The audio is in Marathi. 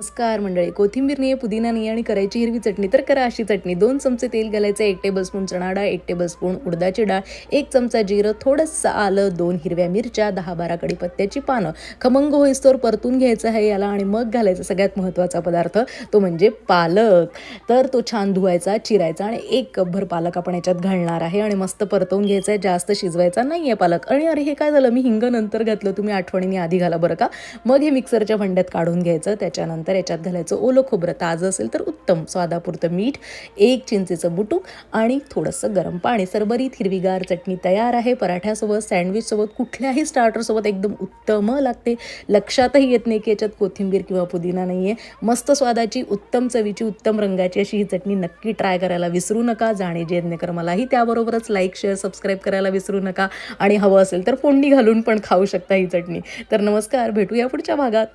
नमस्कार मंडळी. कोथिंबीर नाही पुदिना नाही आणि करायची हिरवी चटणी तर करा अशी चटणी. दोन चमचे तेल घालायचं एक टेबलस्पून चणा डाळ एक टेबलस्पून उडदाची डाळ एक चमचा जिरं थोडंसं आलं दोन हिरव्या मिरच्या दहा बारा कडीपत्त्याची पानं. खमंग होईस्तोर परतून घ्यायचं आहे याला आणि मग घालायचा सगळ्यात महत्त्वाचा पदार्थ तो म्हणजे पालक. तर तो छान धुवायचा चिरायचा आणि एक कपभर पालक आपण याच्यात घालणार आहे आणि मस्त परतवून घ्यायचा आहे. जास्त शिजवायचा नाही आहे पालक. आणि अरे हे काय झालं? मी हिंग नंतर घातलं. तुम्ही आठवणीने आधी घाला बरं का. मग हे मिक्सरच्या भांड्यात काढून घ्यायचं. त्याच्यानंतर याच्यात घालायचं ओलं खोबरं ताजं असेल तर उत्तम. स्वादापुरतं मीठ एक चिंचेचं बुटूक आणि थोडंसं गरम पाणी. सरबरीत हिरवीगार चटणी तयार आहे. पराठ्यासोबत सँडविचसोबत कुठल्याही स्टार्टरसोबत एकदम उत्तम लागते. लक्षातही येत नाही की याच्यात कोथिंबीर किंवा पुदिना नाही आहे मस्त स्वादाची उत्तम चवीची उत्तम रंगाची अशी ही चटणी नक्की ट्राय करायला विसरू नका. जाणे जेणेकर मलाही त्याबरोबरच लाईक शेअर सबस्क्राईब करायला विसरू नका. आणि हवं असेल तर फोडणी घालून पण खाऊ शकता ही चटणी. तर नमस्कार भेटूया पुढच्या भागात.